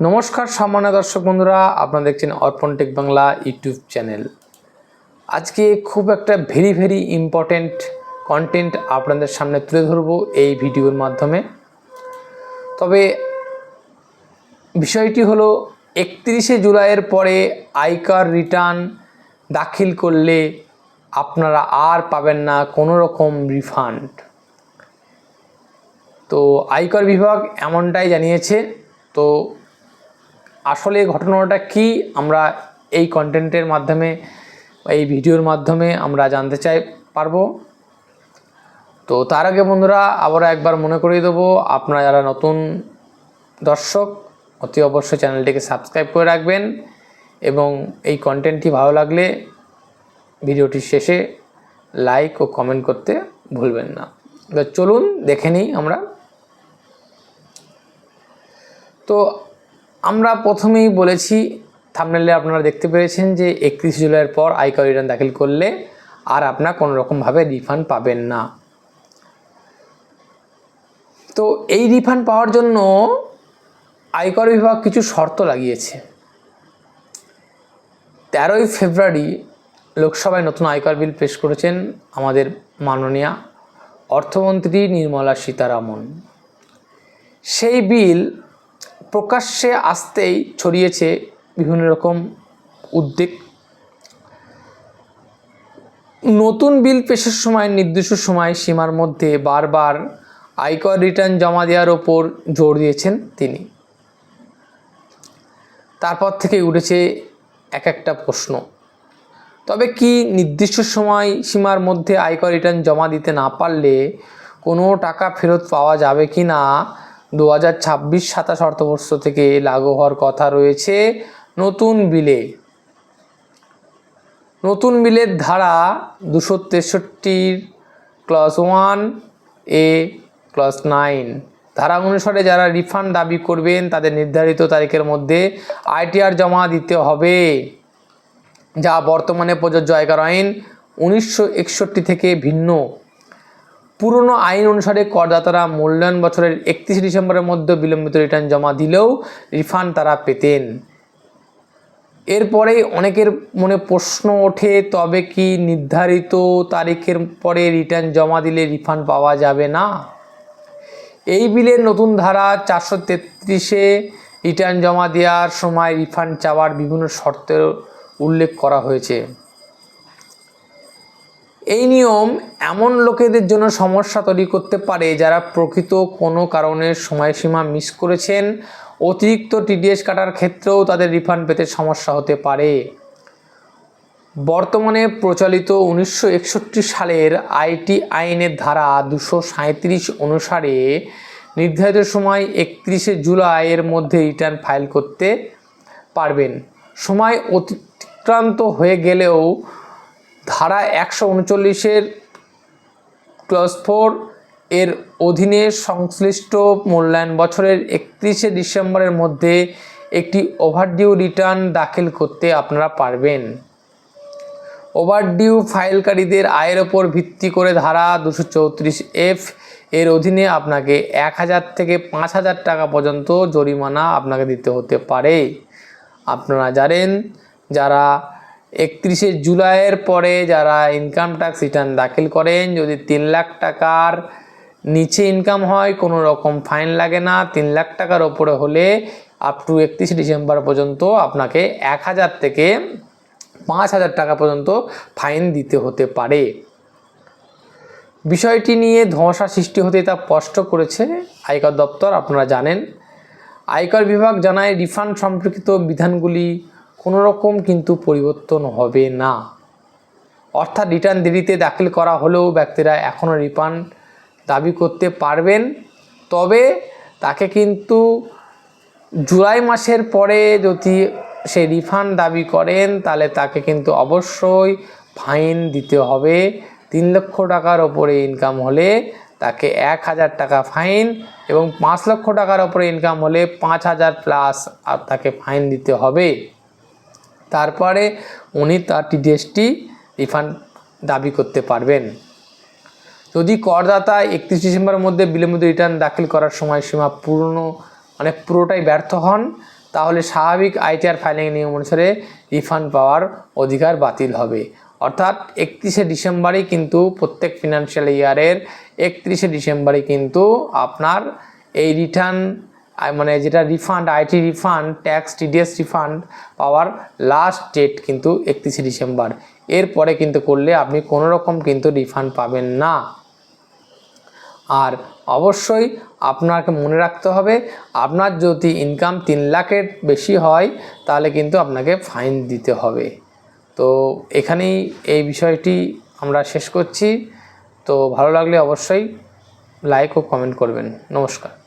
নমস্কার সম্মানীয় দর্শক বন্ধুরা, আপনারা দেখছেন অর্পণ টেক বাংলা ইউটিউব চ্যানেল। আজকে খুব একটা ভেরি ভেরি ইম্পর্ট্যান্ট কন্টেন্ট আপনাদের সামনে তুলে ধরবো এই ভিডিওর মাধ্যমে। তবে বিষয়টি হলো, একত্রিশে জুলাইয়ের পরে আয়কার রিটার্ন দাখিল করলে আপনারা আর পাবেন না কোনো রকম রিফান্ড তো আয়কর বিভাগ এমনটাই জানিয়েছে, তো আসলে ঘটনাটা কি, আমরা এই কন্টেন্টের মাধ্যমে, এই ভিডিওর মাধ্যমে আমরা জানতে চাই, পারব? তো তার আগে বন্ধুরা, আবারও একবার মনে করিয়ে দেবো, আপনারা যারা নতুন দর্শক, অতি অবশ্যই চ্যানেলটিকে সাবস্ক্রাইব করে রাখবেন এবং এই কন্টেন্টটি ভালো লাগলে ভিডিওটি শেষে লাইক ও কমেন্ট করতে ভুলবেন না। এবার চলুন, দেখে নিই আমরা। তো আমরা প্রথমেই বলেছি থামনেলে আপনারা দেখতে পেরেছেন যে একত্রিশ জুলাইয়ের পর আয়কর রিটার্ন দাখিল করলে আর আপনার কোনো রকমভাবে রিফান্ড পাবেন না। তো এই রিফান্ড পাওয়ার জন্য আয়কর বিভাগ কিছু শর্ত লাগিয়েছে। তেরোই ফেব্রুয়ারি লোকসভায় নতুন আয়কর বিল পেশ করেছেন আমাদের মাননীয়া অর্থমন্ত্রী নির্মলা সীতারামন। সেই বিল প্রকাশ্যে আসতেই ছড়িয়েছে বিভিন্ন রকম উদ্বেগ। নতুন বিল পেশের সময়, নির্দিষ্ট সময় সীমার মধ্যে বারবার আয়কর রিটার্ন জমা দেওয়ার ওপর জোর দিয়েছেন তিনি। তারপর থেকে উঠেছে এক একটা প্রশ্ন। তবে কি নির্দিষ্ট সময় সীমার মধ্যে আয়কর রিটার্ন জমা দিতে না পারলে কোনো টাকা ফেরত পাওয়া যাবে কি না দু হাজার ছাব্বিশ সাতাশ অর্থবর্ষ থেকে লাগু হওয়ার কথা রয়েছে নতুন বিলে। নতুন বিলের ধারা দুশো তেষট্টির class one A class nine. ধারা অনুসারে যারা রিফান্ড দাবি করবেন, তাদের নির্ধারিত তারিখের মধ্যে আইটিআর জমা দিতে হবে, যা বর্তমানে প্রযোজ্য আয়কর আইন উনিশশো একষট্টি থেকে ভিন্ন। পুরনো আইন অনুসারে করদাতারা মূল্যায়ন বছরের একত্রিশে ডিসেম্বরের মধ্যে বিলম্বিত রিটার্ন জমা দিলেও রিফান্ড তারা পেতেন। এরপরেই অনেকের মনে প্রশ্ন ওঠে, তবে কি নির্ধারিত তারিখের পরে রিটার্ন জমা দিলে রিফান্ড পাওয়া যাবে না? এই বিলের নতুন ধারা চারশো তেত্রিশে রিটার্ন জমা দেওয়ার সময় রিফান্ড চাওয়ার বিভিন্ন শর্তের উল্লেখ করা হয়েছে। এই নিয়ম এমন লোকেদের জন্য সমস্যা তৈরি করতে পারে যারা প্রকৃত কোনো কারণে সময়সীমা মিস করেছেন। অতিরিক্ত টিডিএস কাটার ক্ষেত্রেও তাদের রিফান্ড পেতে সমস্যা হতে পারে। বর্তমানে প্রচলিত উনিশশো একষট্টি সালের আইটি আইনের ধারা দুশো অনুসারে নির্ধারিত সময় একত্রিশে জুলাইয়ের মধ্যে রিটার্ন ফাইল করতে পারবেন। সময় অতিক্রান্ত হয়ে গেলেও ধারা একশো উনচল্লিশের ক্লস ফোর এর অধীনে সংশ্লিষ্ট মূল্যায়ন বছরের একত্রিশে ডিসেম্বরের মধ্যে একটি ওভারডিউ রিটার্ন দাখিল করতে আপনারা পারবেন। ওভারডিউ ফাইলকারীদের আয়ের ওপর ভিত্তি করে ধারা দুশো চৌত্রিশ এফ এর অধীনে আপনাকে এক হাজার থেকে পাঁচ হাজার টাকা পর্যন্ত জরিমানা আপনাকে দিতে হতে পারে। আপনারা জানেন, যারা একত্রিশে জুলাইয়ের পরে যারা ইনকাম ট্যাক্স রিটার্ন দাখিল করেন, যদি তিন লাখ টাকার নিচে ইনকাম হয়, কোনো রকম ফাইন লাগে না। তিন লাখ টাকার ওপরে হলে আপ টু একত্রিশে ডিসেম্বর পর্যন্ত আপনাকে এক হাজার থেকে পাঁচ হাজার টাকা পর্যন্ত ফাইন দিতে হতে পারে। বিষয়টি নিয়ে ধোঁয়াশা সৃষ্টি হতে তা স্পষ্ট করেছে আয়কর দপ্তর, আপনারা জানেন। আয়কর বিভাগ জানায় রিফান্ড সম্পর্কিত বিধানগুলি কোনো রকম কিন্তু পরিবর্তন হবে না। অর্থাৎ রিটার্ন দেরিতে দাখিল করা হলেও ব্যক্তিরা এখনও রিফান্ড দাবি করতে পারবেন। তবে তাকে কিন্তু জুলাই মাসের পরে যদি সে রিফান্ড দাবি করেন, তাহলে তাকে কিন্তু অবশ্যই ফাইন দিতে হবে। তিন লক্ষ টাকার ওপরে ইনকাম হলে তাকে এক হাজার টাকা ফাইন এবং পাঁচ লক্ষ টাকার ওপরে ইনকাম হলে পাঁচ হাজার প্লাস আর তাকে ফাইন দিতে হবে। তারপরে উনি তার টিডিএসটি রিফান্ড দাবি করতে পারবেন। যদি করদাতা একত্রিশ ডিসেম্বরের মধ্যে বিলম্বিত রিটার্ন দাখিল করার সময়সীমা পূর্ণ মানে পুরোটাই ব্যর্থ হন, তাহলে স্বাভাবিক আইটিআর ফাইলিং নিয়ম অনুসারে রিফান্ড পাওয়ার অধিকার বাতিল হবে। অর্থাৎ একত্রিশে ডিসেম্বরই কিন্তু প্রত্যেক ফিনান্সিয়াল ইয়ারের একত্রিশে ডিসেম্বরই কিন্তু আপনার এই রিটার্ন মানে যেটা refund IT refund tax TDS refund power last date কিন্তু একত্রিশে ডিসেম্বর। এরপরে কিন্তু করলে আপনি কোনো রকম কিন্তু রিফান্ড পাবেন না। আর অবশ্যই আপনাকে মনে রাখতে হবে, আপনার যদি ইনকাম তিন লাখের বেশি হয়, তাহলে কিন্তু আপনাকে ফাইন দিতে হবে। তো এখানেই এই বিষয়টি আমরা শেষ করছি। তো ভালো লাগলে অবশ্যই লাইক ও কমেন্ট করবেন। নমস্কার।